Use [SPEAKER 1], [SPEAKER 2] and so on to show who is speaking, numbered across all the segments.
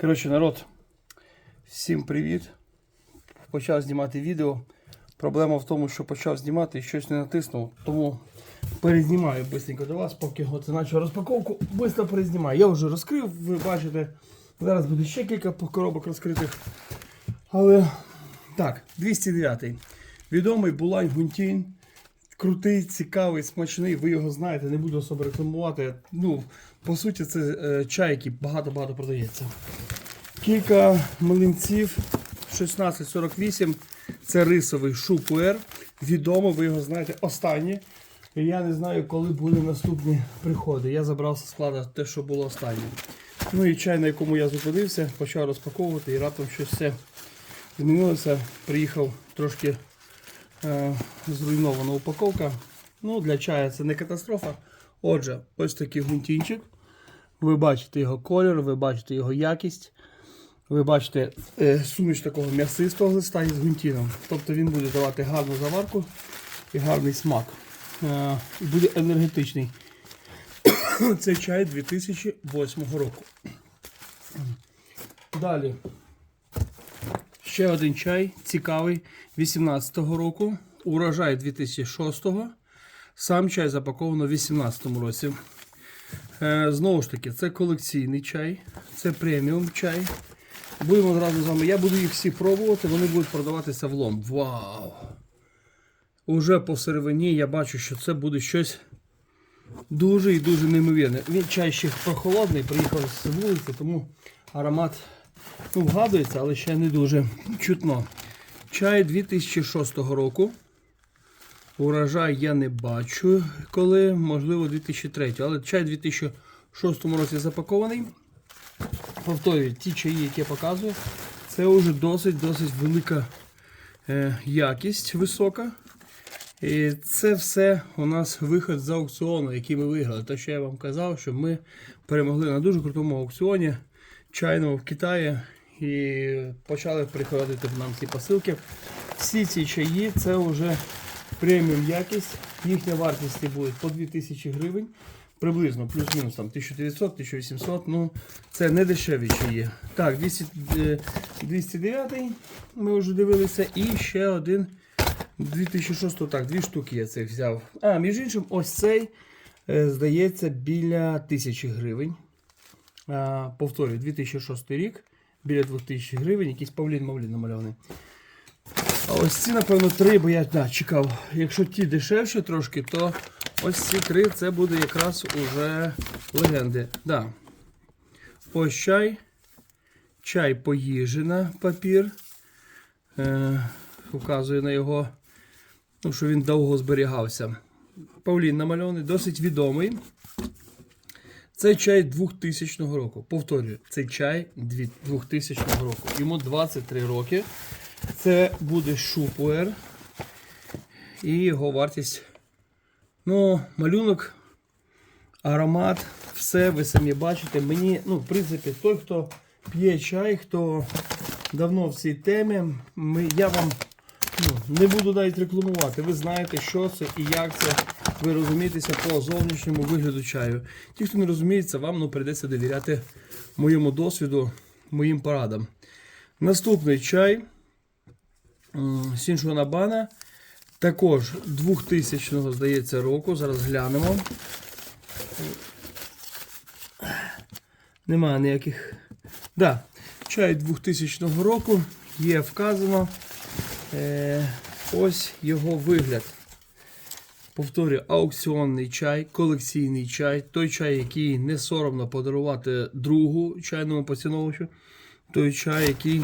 [SPEAKER 1] Коротше, народ, всім привіт. Почав знімати відео. Проблема в тому, що почав знімати і щось не натиснув, тому перезнімаю швидко до вас, поки от почав розпаковку, швидко перезнімаю. Я вже розкрив, ви бачите, зараз буде ще кілька коробок розкритих. Але так, 209. Відомий Булань Гунтін. Крутий, цікавий, смачний, ви його знаєте, не буду особо рекламувати. Ну, по суті, це е, чай, який багато-багато продається. Кілька млинців 1648. Це рисовий шупуер. Відомо, ви його знаєте, останнє. І я не знаю, коли були наступні приходи. Я забрав з складу те, що було останнє. Ну і чай, на якому я зупинився, почав розпаковувати і раптом щось все змінилося. Приїхав трошки е, зруйнована упаковка. Ну, для чая це не катастрофа. Отже, ось такий гунтінчик. Ви бачите його колір, ви бачите його якість. Ви бачите е, суміш такого м'ясистого листа із гунтіном. Тобто він буде давати гарну заварку і гарний смак. Е, і буде енергетичний. Це чай 2008 року. Далі. Ще один чай цікавий 18-го року. Урожай 2006-го. Сам чай запаковано в 18-му році. Е, знову ж таки, це колекційний чай, це преміум чай. Будемо одразу з вами. Я буду їх всі пробувати, вони будуть продаватися в лом. Вау! Уже по сировині я бачу, що це буде щось дуже і дуже неймовірне. Він чай ще прохолодний, приїхав з вулиці, тому аромат ну, вгадується, але ще не дуже чутно. Чай 2006 року. Урожай я не бачу коли, можливо, 2003. Але чай 2006 році запакований. Повторюю, ті чаї, які я показую, це вже досить-досить велика е, якість висока. І це все у нас виход з аукціону, який ми виграли. Те, що я вам казав, що ми перемогли на дуже крутому аукціоні чайному в Китаї і почали приходити нам ці посилки. Всі ці чаї це вже преміум якість. Їхня вартість буде по 2000 гривень. Приблизно плюс-мінус там 1900-1800. Ну, це не дешеві чаї. Так, 200, е, 209 ми вже дивилися. І ще один 2006, так, дві штуки я цих взяв. А, між іншим, ось цей, е, здається, біля 1000 гривень. Повторюю, 2006 рік, біля 2000 гривень, якийсь Павлін Мавлін намальований. А ось ці, напевно, три, бо я да, чекав. Якщо ті дешевші трошки, то ось ці три це буде якраз уже легенди. Да. Ось чай. Чай поїжена папір. Е, Указує на його, ну, що він довго зберігався. Павлін намальований, досить відомий. Це чай 2000 року. Повторюю, це чай 2000 року. Йому 23 роки. Це буде шупуер. І його вартість. Ну, малюнок, аромат, все ви самі бачите. Мені, ну, в принципі, той, хто п'є чай, хто давно в цій темі, ми, я вам ну, не буду навіть рекламувати. Ви знаєте, що це і як це. Ви розумієтеся по зовнішньому вигляду чаю. Ті, хто не розуміється, вам ну, прийдеться довіряти моєму досвіду, моїм порадам. Наступний чай. Сіншонабана. Також 2000-го, здається, року. Зараз глянемо. Немає ніяких. Да, чай 2000 року є вказано. Е, ось його вигляд. Повторюю, аукціонний чай, колекційний чай, той чай, який не соромно подарувати другу чайному поціновувачу. Той чай, який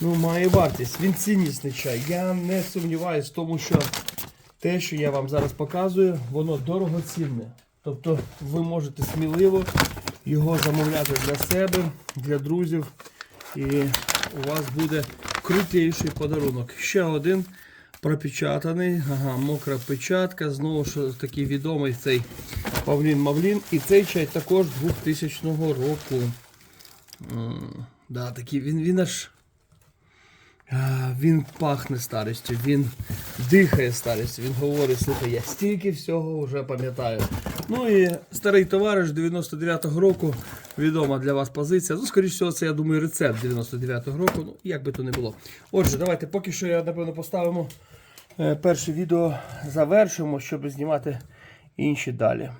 [SPEAKER 1] ну, має вартість. Він ціннісний чай. Я не сумніваюся тому, що те, що я вам зараз показую, воно дорогоцінне. Тобто ви можете сміливо його замовляти для себе, для друзів. І у вас буде крутіший подарунок. Ще один пропечатаний. Ага, мокра печатка. Знову ж такий відомий цей Павлін Мавлін. І цей чай також 2000 року. Да, такий, він, він аж Він пахне старістю, він дихає старістю. Він говорить, слухай, я стільки всього вже пам'ятаю. Ну і старий товариш 99-го року, відома для вас позиція. Ну, скоріш всього, це я думаю, рецепт 99-го року. Ну, як би то не було. Отже, давайте поки що я напевно поставимо е, перше відео, завершимо, щоб знімати інші далі.